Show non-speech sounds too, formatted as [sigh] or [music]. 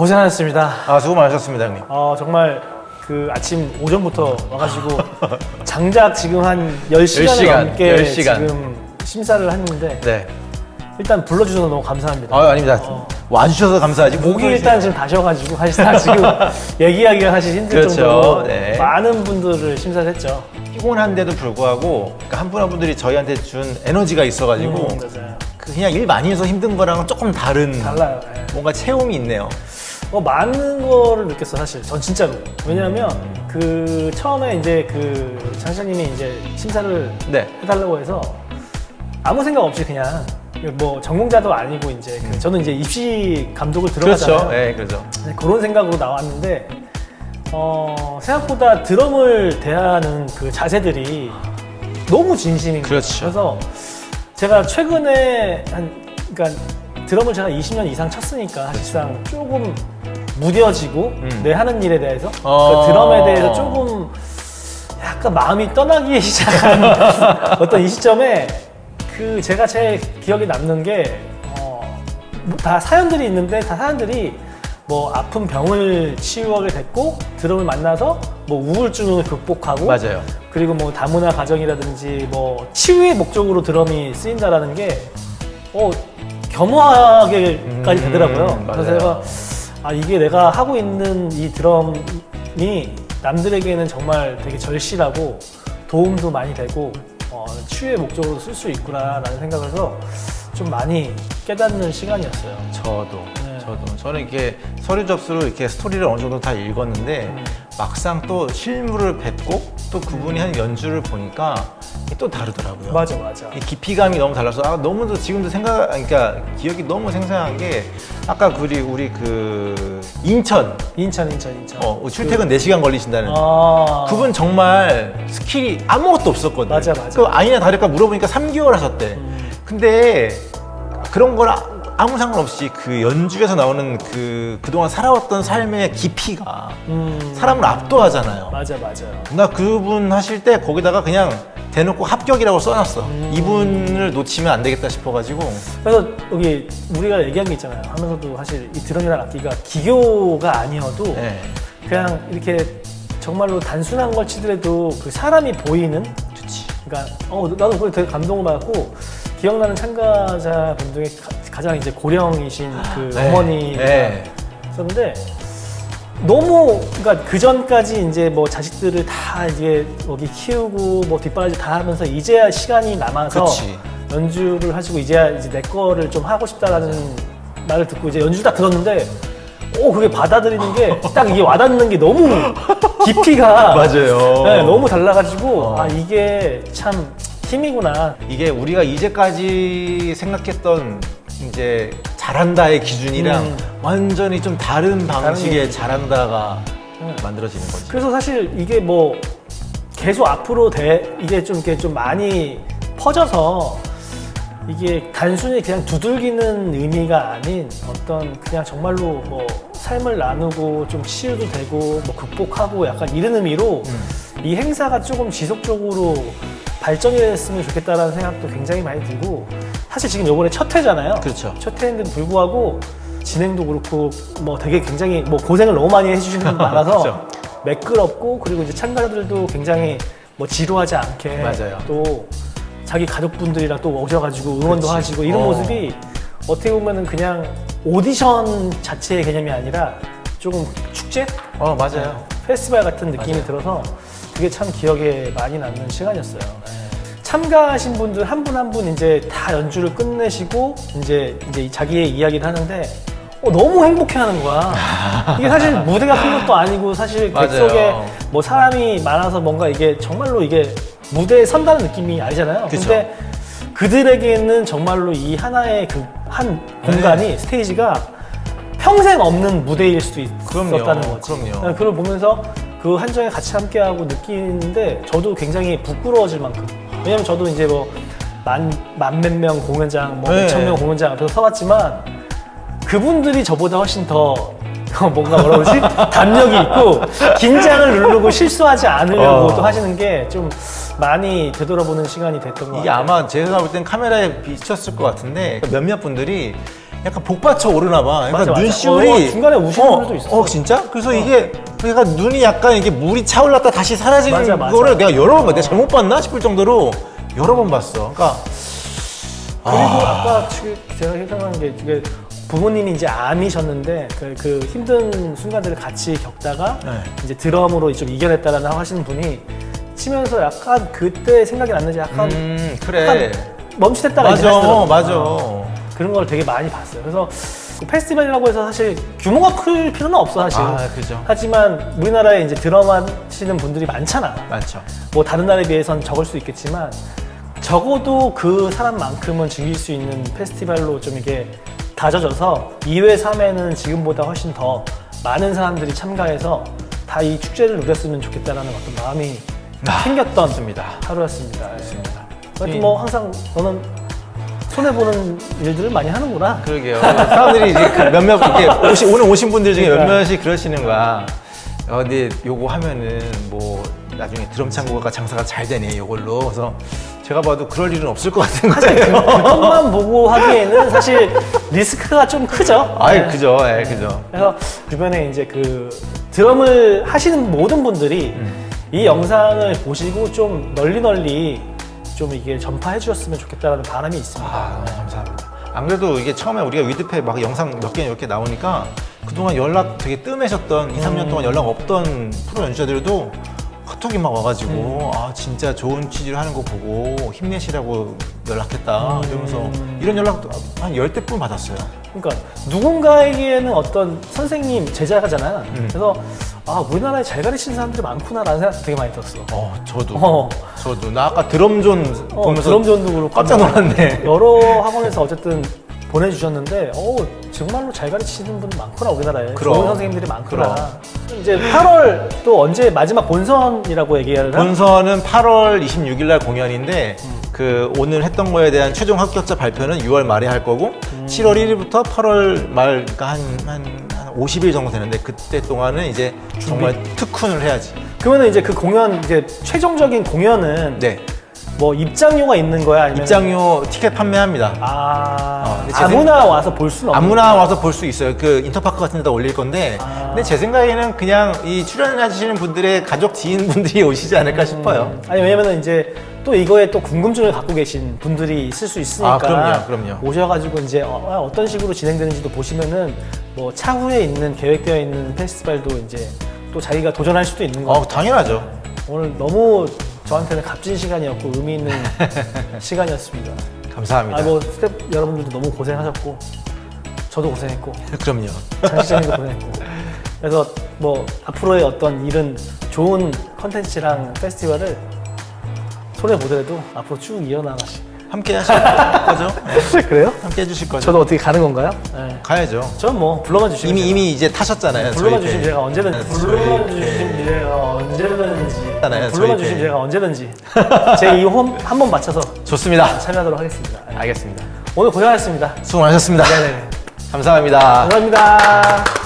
고생하셨습니다. 아 수고 많으셨습니다 형님. 어, 정말 그 아침 오전부터 와가지고 장작 지금 한 10시간을 10시간, 넘게 10시간. 지금 심사를 했는데 네. 일단 불러주셔서 너무 감사합니다. 아 아닙니다. 어. 와주셔서 감사하지. 목이 일단 지금 다셔가지고 사실 다 지금 [laughs] 얘기하기가 사실 힘들 그렇죠. 정도로 네. 많은 분들을 심사를 했죠. 피곤한데도 불구하고 그러니까 한분한 분들이 저희한테 준 에너지가 있어가지고 음, 맞아요. 그 그냥 일 많이 해서 힘든 거랑은 조금 다른 달라요. 예. 뭔가 체험이 있네요. 어, 많은 거를 느꼈어 사실 전 진짜로 왜냐하면 그 처음에 이제 그 장시장님이 이제 심사를 네. 해달라고 해서 아무 생각 없이 그냥 뭐 전공자도 아니고 이제 그 저는 이제 입시 감독을 들어가잖아요 그렇죠. 네, 그렇죠. 네, 그런 생각으로 나왔는데 어, 생각보다 드럼을 대하는 그 자세들이 너무 진심인 거예요. 그렇죠. 그래서 제가 최근에 한 그러니까 드럼을 제가 20년 이상 쳤으니까 사실상 조금 무뎌지고 음. 내 하는 일에 대해서 어. 그 드럼에 대해서 조금 약간 마음이 떠나기 [laughs] 시작한 어떤 이 시점에 그 제가 제일 기억에 남는 게 어, 뭐다 사연들이 있는데 다 사연들이 뭐 아픈 병을 치유하게 됐고 드럼을 만나서 뭐 우울증을 극복하고 맞아요. 그리고 뭐 다문화 가정이라든지 뭐 치유의 목적으로 드럼이 쓰인다라는 게 어, 겸허하게까지 음, 되더라고요. 그래서 맞아요. 제가 아 이게 내가 하고 있는 이 드럼이 남들에게는 정말 되게 절실하고 도움도 많이 되고 어, 치유의 목적으로 쓸 수 있구나라는 생각을 해서 좀 많이 깨닫는 시간이었어요. 저도 네. 저도 저는 이렇게 서류 접수로 이렇게 스토리를 어느 정도 다 읽었는데 음. 막상 또 실물을 뵙고 또 그분이 한 연주를 보니까 이게 또 다르더라고요. 맞아 맞아. 이 깊이감이 너무 달라서 아 너무도 지금도 생각 그러니까 기억이 너무 생생한 게 아까 우리 우리 그 인천 인천 인천 인천. 어, 출퇴근 4시간 걸리신다는 아 그분 정말 스킬이 아무것도 없었거든. 맞아, 맞아. 그 아니나 다를까 물어보니까 3개월 하셨대. 음. 근데 그런 거랑 아무 상관없이 그 연주에서 나오는 그 그동안 살아왔던 삶의 깊이가 음, 사람을 압도하잖아요. 맞아 맞아. 나 그분 하실 때 거기다가 그냥 대놓고 합격이라고 써놨어. 음. 이분을 놓치면 안 되겠다 싶어가지고. 그래서 여기 우리가 얘기한 게 있잖아요. 하면서도 사실 이 드럼이라는 악기가 기교가 아니어도 네. 그냥 이렇게 정말로 단순한 걸 치더라도 그 사람이 보이는 좋지. 그러니까 어 나도 그게 되게 감동을 받았고 기억나는 참가자분 중에 가, 장 이제 고령이신 그 네. 어머니가 네. 있었는데 너무 그러니까 그 전까지 이제 뭐 자식들을 다 이제 여기 키우고 뭐 뒷바라지 다 하면서 이제야 시간이 남아서 그치. 연주를 하시고 이제야 이제 내 거를 좀 하고 싶다라는 말을 듣고 이제 연주 딱 들었는데 오 그게 받아들이는 게 [laughs] 딱 이게 와닿는 게 너무 깊이가 맞아요. 네, 너무 달라가지고 어. 아 이게 참 힘이구나. 이게 우리가 이제까지 생각했던 이제 잘한다의 기준이랑 음. 완전히 좀 다른 방식의. 잘한다가 음. 만들어지는 거지. 그래서 사실 이게 뭐 계속 앞으로 돼 이게 좀 이렇게 좀 많이 퍼져서 이게 단순히 그냥 두들기는 의미가 아닌 어떤 그냥 정말로 뭐 삶을 나누고 좀 치유도 되고 뭐 극복하고 약간 이런 의미로 음. 이 행사가 조금 지속적으로 발전이 됐으면 좋겠다라는 생각도 굉장히 많이 들고 사실 지금 요번에 첫 회잖아요. 그렇죠. 첫 회인데도 불구하고 진행도 그렇고 뭐 되게 굉장히 뭐 고생을 너무 많이 해주시는 분 [laughs] 많아서 그렇죠. 매끄럽고 그리고 이제 참가자들도 굉장히 뭐 지루하지 않게 맞아요. 또 자기 가족분들이랑 또 오셔가지고 응원도 그치. 하시고 이런 어. 모습이 어떻게 보면은 그냥 오디션 자체의 개념이 아니라 조금 축제? 어 맞아요. 페스티벌 같은 느낌이 맞아요. 들어서 그게 참 기억에 많이 남는 시간이었어요. 참가하신 분들 한 분 한 분 이제 다 연주를 끝내시고 이제 이제 자기의 이야기를 하는데 어, 너무 행복해하는 거야. 이게 사실 무대가 큰 것도 아니고 사실 맞아요. 객석에 뭐 사람이 많아서 뭔가 이게 정말로 이게 무대에 선다는 느낌이 아니잖아요. 그쵸. 근데 그들에게는 정말로 이 하나의 그 한 공간이 스테이지가 평생 없는 무대일 수도 그럼요. 있었다는 거지. 그럼요. 네, 그걸 보면서 그 한정에 같이 함께하고 느끼는데 저도 굉장히 부끄러워질 만큼. 왜냐면 저도 이제 뭐 만, 만 몇 명 공연장, 뭐 네. 몇천 명 공연장 앞에서 서봤지만 그분들이 저보다 훨씬 더 [laughs] 뭔가 뭐라 그러지? 담력이 있고 긴장을 누르고 실수하지 않으려고 어. 또 하시는 게 좀 많이 되돌아보는 시간이 됐던 것 이게 같아요. 아마 제가 볼 땐 카메라에 비쳤을 것 같은데 몇몇 분들이 약간 복받쳐 오르나 봐. 약간 맞아, 맞아. 눈시울이 어, 중간에 우시는 어, 분들도 있었어. 어, 진짜? 그래서 이게 그러니까 눈이 약간 이게 물이 차올랐다 다시 사라지는 맞아, 맞아. 거를 내가 여러 번 봐. 내가 잘못 봤나 싶을 정도로 여러 번 봤어. 그러니까 그리고 아... 까 제가 생각한 게 이게 부모님이 이제 암이셨는데 그, 그 힘든 순간들을 같이 겪다가 네. 이제 드럼으로 좀 이겨냈다라는 하시는 분이 치면서 약간 그때 생각이 났는지 약간 음, 그래. 약간 멈칫했다가 맞아. 맞아. 어, 그런 걸 되게 많이 봤어요. 그래서 그 페스티벌이라고 해서 사실 규모가 클 필요는 없어 사실. 아, 그죠. 하지만 우리나라에 이제 드럼 하시는 분들이 많잖아. 많죠. 뭐 다른 나라에 비해서는 적을 수 있겠지만 적어도 그 사람만큼은 즐길 수 있는 페스티벌로 좀 이게 다져져서 2회, 3회는 지금보다 훨씬 더 많은 사람들이 참가해서 다 이 축제를 누렸으면 좋겠다라는 어떤 마음이 아, 생겼던 좋습니다. 하루였습니다. 좋습니다. 하여튼 뭐 항상 너는 손해 보는 일들을 많이 하는구나. 그러게요. [laughs] 사람들이 이제 그 몇몇 이렇게 오시, 오늘 오신 분들 중에 그러니까. 몇몇이 그러시는 거야. 어, 근데 요거 하면은 뭐 나중에 드럼 창고가 장사가 잘 되네 요걸로. 그래서 제가 봐도 그럴 일은 없을 것 같은 거예요. 그것만 [laughs] 보고 하기에는 사실 리스크가 좀 크죠. 아이 네. 그죠, 예, 그죠. 그래서 주변에 이제 그 드럼을 하시는 모든 분들이 음. 이 영상을 보시고 좀 널리 널리 좀 이게 전파해 주셨으면 좋겠다는 바람이 있습니다. 아, 너무 감사합니다. 안 그래도 이게 처음에 우리가 위드페 막 영상 몇 개 이렇게 나오니까 그동안 연락 되게 뜸해셨던 2, 3년 동안 연락 없던 프로 연주자들도 카톡이 막 와가지고 아 진짜 좋은 취지를 하는 거 보고 힘내시라고 연락했다 이러면서 이런 연락도 한 열대 분 받았어요. 그러니까 누군가에게는 어떤 선생님 제자가잖아요. 음. 그래서 아 우리나라에 잘 가르치는 사람들이 많구나라는 생각 되게 많이 들었어. 어 저도 어. 저도 나 아까 드럼존 어, 보면서 드럼존도 그렇고 깜짝 놀랐네. 여러 학원에서 어쨌든 보내주셨는데 어 정말로 잘 가르치시는 분 많구나 우리나라에 그럼. 좋은 선생님들이 많구나 이제 8월 또 언제 마지막 본선이라고 얘기하나 본선은 8월 26일 날 공연인데 그 오늘 했던 거에 대한 최종 합격자 발표는 6월 말에 할 거고 7월 1일부터 8월 말 그러니까 한, 한, 한 50일 정도 되는데 그때 동안은 이제 정말 특훈을 해야지. 그러면 이제 그 공연 이제 최종적인 공연은 네. 뭐 입장료가 있는 거야 아니면 입장료 티켓 판매합니다. 아 어, 근데 제 아무나 와서 볼 수는 없는 아무나 와서 볼 수 있어요. 그 인터파크 같은 데다 올릴 건데. 아. 근데 제 생각에는 그냥 이 출연하시는 분들의 가족 지인분들이 [laughs] 오시지 않을까 싶어요. 아니 왜냐면은 이제 또 이거에 또 궁금증을 갖고 계신 분들이 있을 수 있으니까 아, 그럼요, 그럼요. 오셔가지고 이제 어, 어떤 식으로 진행되는지도 보시면은 뭐 차후에 있는 계획되어 있는 페스티벌도 이제 또 자기가 도전할 수도 있는 거 어, 당연하죠. 오늘 너무 저한테는 값진 시간이었고 의미 있는 [laughs] 시간이었습니다. 감사합니다. 아 뭐 스텝 여러분들도 너무 고생하셨고 저도 고생했고 [laughs] 그럼요. 장시장님도 고생했고 그래서 뭐 앞으로의 어떤 일은 좋은 컨텐츠랑 페스티벌을 손해 보더라도 앞으로 쭉 이어나가시. 함께 하실 거죠? [laughs] 네. 그래요? 함께 해주실 거죠? 저도 어떻게 가는 건가요? 네. 가야죠. 저는 뭐 불러만 주시면 이미 이미 이제 타셨잖아요. 불러만 저희 주시면 때. 제가 언제든지 네, 불러만 주시면 제가 언제든지 있잖아요, 불러만 저희 주시면 때. 제가 언제든지 제 이홈한번 맞춰서 좋습니다. 참여하도록 하겠습니다. 네. 알겠습니다. 오늘 고생하셨습니다. 수고 많으셨습니다. 네네네. 감사합니다. 감사합니다.